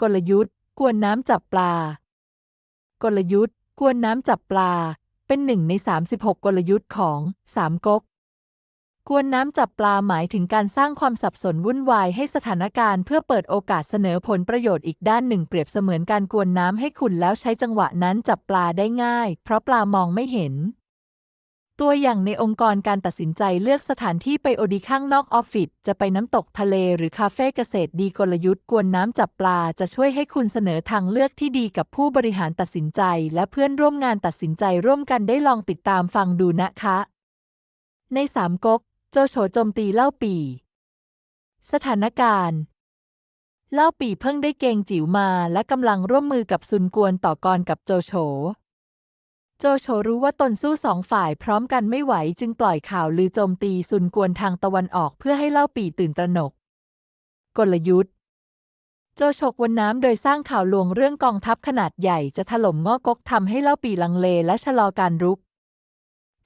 กลยุทธ์ กวนน้ำจับปลา กลยุทธ์ กวนน้ำจับปลา เป็นหนึ่งใน 36 กลยุทธ์ของสามก๊กกวนน้ำจับปลาหมายถึงการสร้างความสับสนวุ่นวายให้สถานการณ์เพื่อเปิดโอกาสเสนอผลประโยชน์อีกด้านหนึ่งเปรียบเสมือนการกวนน้ำให้ขุ่นแล้วใช้จังหวะนั้นจับปลาได้ง่าย เพราะปลามองไม่เห็น ตัวอย่างในองค์กรการตัดสินใจเลือกสถานที่ไปโอดีข้างนอกออฟฟิศจะไปน้ำตกทะเลหรือคาเฟ่เกษตรดีกลยุทธ์กวนน้ำจับปลาจะช่วยให้คุณเสนอทางเลือกที่ดีกับผู้บริหารตัดสินใจ และเพื่อนร่วมงานตัดสินใจร่วมกันได้ลองติดตามฟังดูนะคะ ในสามก๊กโจโฉโจมตีเล่าปี สถานการณ์เล่าปีเพิ่งได้เกงจิ๋วมาและกำลังร่วมมือกับซุนกวนต่อกรกับโจโฉ โจโฉรู้ว่าตนสู้สองฝ่ายพร้อมกันไม่ไหวจึงปล่อยข่าวลือโจมตีซุนกวนทางตะวันออกเพื่อให้เล่าปีตื่นตระหนก กลยุทธ์ โจโฉกวนน้ำโดยสร้างข่าวลวงเรื่องกองทัพขนาดใหญ่จะถล่มง้อกกทำให้เล่าปีลังเลและชะลอการรุก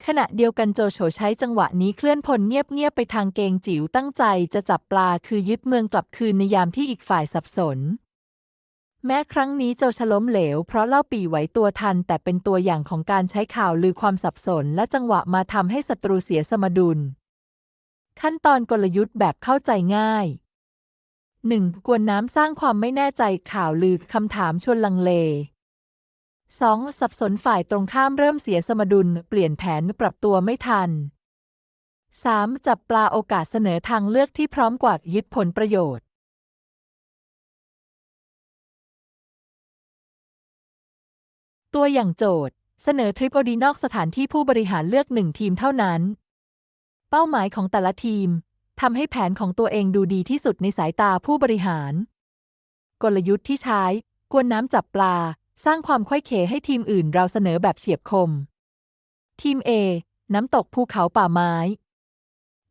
ขณะเดียวกันโจโฉใช้จังหวะนี้เคลื่อนพลเงียบๆไปทางเกงจิ๋วตั้งใจจะจับปลาคือยึดเมืองกลับคืนในยามที่อีกฝ่ายสับสน แม้ครั้งนี้โจชล้มเหลวเพราะเล่าปีไหวตัวทัน แต่เป็นตัวอย่างของการใช้ข่าวลือความสับสน และจังหวะมาทำให้ศัตรูเสียสมดุล ขั้นตอนกลยุทธ์แบบเข้าใจง่าย 1. กวนน้ำสร้างความไม่แน่ใจข่าวลือคำถามชวนลังเล 2. สับสนฝ่ายตรงข้ามเริ่มเสียสมดุล เปลี่ยนแผนปรับตัวไม่ทัน 3. จับปลาโอกาสเสนอทางเลือกที่พร้อมกว่ายึดผลประโยชน์ ตัวอย่างโจทย์ เสนอทริปโอดีนอกสถานที่ผู้บริหารเลือกหนึ่งทีมเท่านั้น เป้าหมายของแต่ละทีมทำให้แผนของตัวเองดูดีที่สุดในสายตาผู้บริหาร กลยุทธ์ที่ใช้กวนน้ำจับปลา สร้างความค่อยเขให้ทีมอื่นเราเสนอแบบเฉียบคม ทีม A น้ำตกภูเขาป่าไม้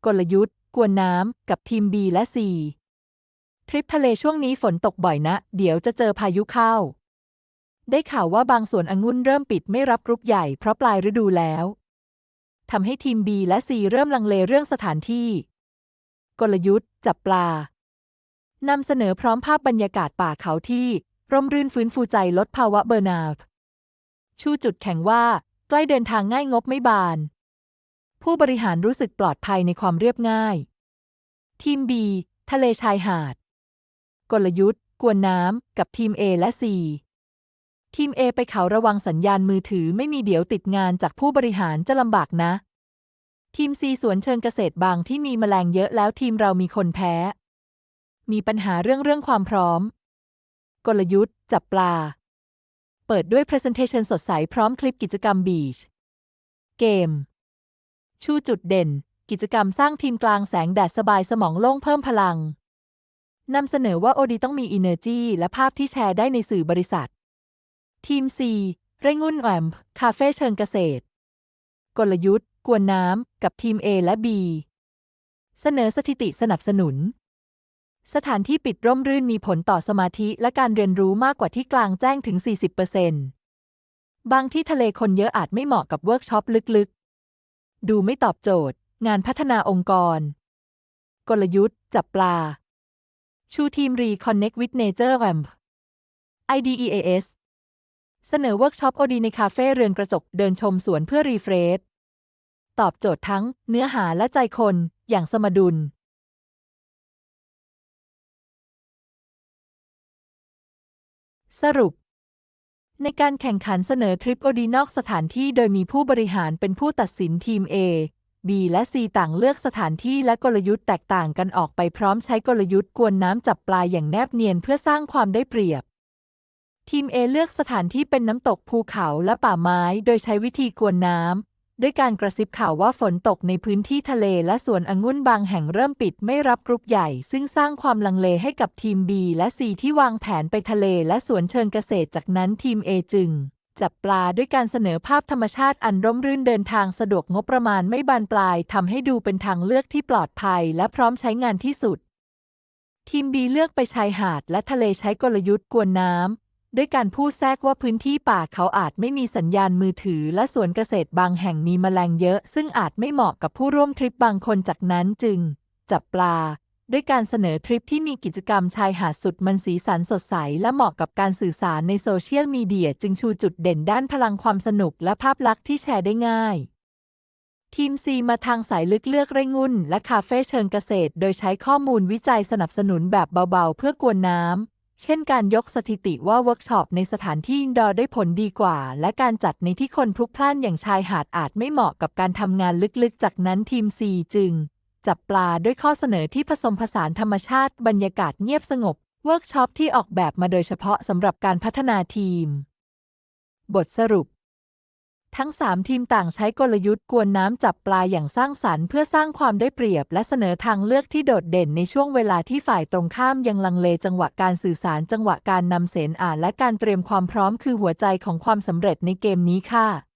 กลยุทธ์ กวนน้ำกับทีม B และ C ทริปทะเลช่วงนี้ฝนตกบ่อยนะ เดี๋ยวจะเจอพายุเข้า ได้ข่าวว่าบางส่วนองุ่นเริ่มปิดไม่รับกรุ๊ปใหญ่เพราะปลายฤดูแล้วทำให้ทีม B และ C เริ่มลังเลเรื่องสถานที่ กลยุทธ์ จับปลานำเสนอพร้อมภาพบรรยากาศป่าเขาที่ ร่มรื่นฟื้นฟูใจลดภาวะเบอร์นาร์ชูจุดแข็งว่า ใกล้เดินทางง่ายงบไม่บาน ผู้บริหารรู้สึกปลอดภัยในความเรียบง่าย ทีม B ทะเลชายหาด กลยุทธ์ กวนน้ำกับทีม A และ C ทีม A ไปเขาระวังสัญญาณมือถือไม่มีเดี๋ยวติดงานจากผู้บริหารจะลำบากนะ ทีม C สวนเชิงเกษตรบางที่มีแมลงเยอะแล้วทีมเรามีคนแพ้ มีปัญหาเรื่องเรื่องความพร้อม กลยุทธ์ จับปลา เปิดด้วย Presentation สดใสพร้อมคลิปกิจกรรมบีช เกม ชูจุดเด่น กิจกรรมสร้างทีมกลางแสงแดดสบายสมองโล่งเพิ่มพลังนำเสนอว่าโอดีต้องมี Energy และภาพที่แชร์ได้ในสื่อบริษัท ทีม C เร่งุ่นแอมคาเฟ่เชิงเกษตร กลยุทธ์ กวนน้ำ กับทีม A และ B เสนอสถิติสนับสนุน สถานที่ปิดร่มรื่นมีผลต่อสมาธิและการเรียนรู้มากกว่าที่กลางแจ้งถึง 40%บางที่ทะเลคนเยอะอาจไม่เหมาะกับเวิร์กช็อปลึกๆ ดูไม่ตอบโจทย์ งานพัฒนาองค์กร กลยุทธ์ จับปลา ชูทีมรีคอนเน็กวิดเนเจอร์แวม IDEAS เสนอเวิร์กช็อปโอดีในคาเฟ่เรือนกระจกเดินชมสวนเพื่อรีเฟรช ตอบโจทย์ทั้งเนื้อหาและใจคนอย่างสมดุล สรุป ในการแข่งขันเสนอทริปโอดีนอกสถานที่โดยมีผู้บริหารเป็นผู้ตัดสินทีม A B และ C ต่างเลือกสถานที่และกลยุทธ์แตกต่างกันออกไปพร้อมใช้กลยุทธ์กวนน้ำจับปลายอย่างแนบเนียนเพื่อสร้างความได้เปรียบ ทีม A เลือกสถานที่เป็นน้ำตกภูเขาและป่าไม้ โดยใช้วิธีกวนน้ำ ด้วยการกระซิบข่าวว่าฝนตกในพื้นที่ทะเลและสวนองุ่นบางแห่งเริ่มปิดไม่รับกรุ๊ปใหญ่ ซึ่งสร้างความลังเลให้กับทีม B และ C ที่วางแผนไปทะเลและสวนเชิงเกษตรจากนั้นทีม A จึง จับปลาด้วยการเสนอภาพธรรมชาติอันร่มรื่นเดินทางสะดวกงบประมาณไม่บานปลายทำให้ดูเป็นทางเลือกที่ปลอดภัย และพร้อมใช้งานที่สุด ทีม B เลือกไปชายหาดและทะเลใช้กลยุทธ์กวนน้ำ ด้วยการพูดแทรกว่าพื้นที่ป่าเขาอาจไม่มีสัญญาณมือถือ และสวนเกษตรบางแห่งมีแมลงเยอะ ซึ่งอาจไม่เหมาะกับผู้ร่วมทริปบางคนจากนั้นจึง จับปลา ด้วยการเสนอทริปที่มีกิจกรรมชายหาดสุดมันสีสันสดใส และเหมาะกับการสื่อสารในโซเชียลมีเดียจึงชูจุดเด่นด้านพลังความสนุกและภาพลักษณ์ที่แชร์ได้ง่ายทีม C มาทางสายลึกเลือกไร่งุ่นและคาเฟ่เชิงเกษตร โดยใช้ข้อมูลวิจัยสนับสนุนแบบเบาๆ เพื่อกวนน้ำ เช่นการยกสถิติว่าเวิร์กช็อปในสถานที่อินดอร์ได้ผลดีกว่า และการจัดในที่คนพลุกพล่านอย่างชายหาดอาจไม่เหมาะกับการทำงานลึกๆ จากนั้นทีม C จึง จับปลาด้วยข้อเสนอที่ผสมผสานธรรมชาติบรรยากาศเงียบสงบ เวิร์กช็อปที่ออกแบบมาโดยเฉพาะสำหรับการพัฒนาทีม บทสรุป ทั้ง 3 ทีมต่างใช้กลยุทธ์กวนน้ำจับปลาอย่างสร้างสรรค์เพื่อสร้างความได้เปรียบ และเสนอทางเลือกที่โดดเด่นในช่วงเวลาที่ฝ่ายตรงข้ามยังลังเลจังหวะการสื่อสารจังหวะการนำเสนอ่านและการเตรียมความพร้อมคือหัวใจของความสำเร็จในเกมนี้ค่ะ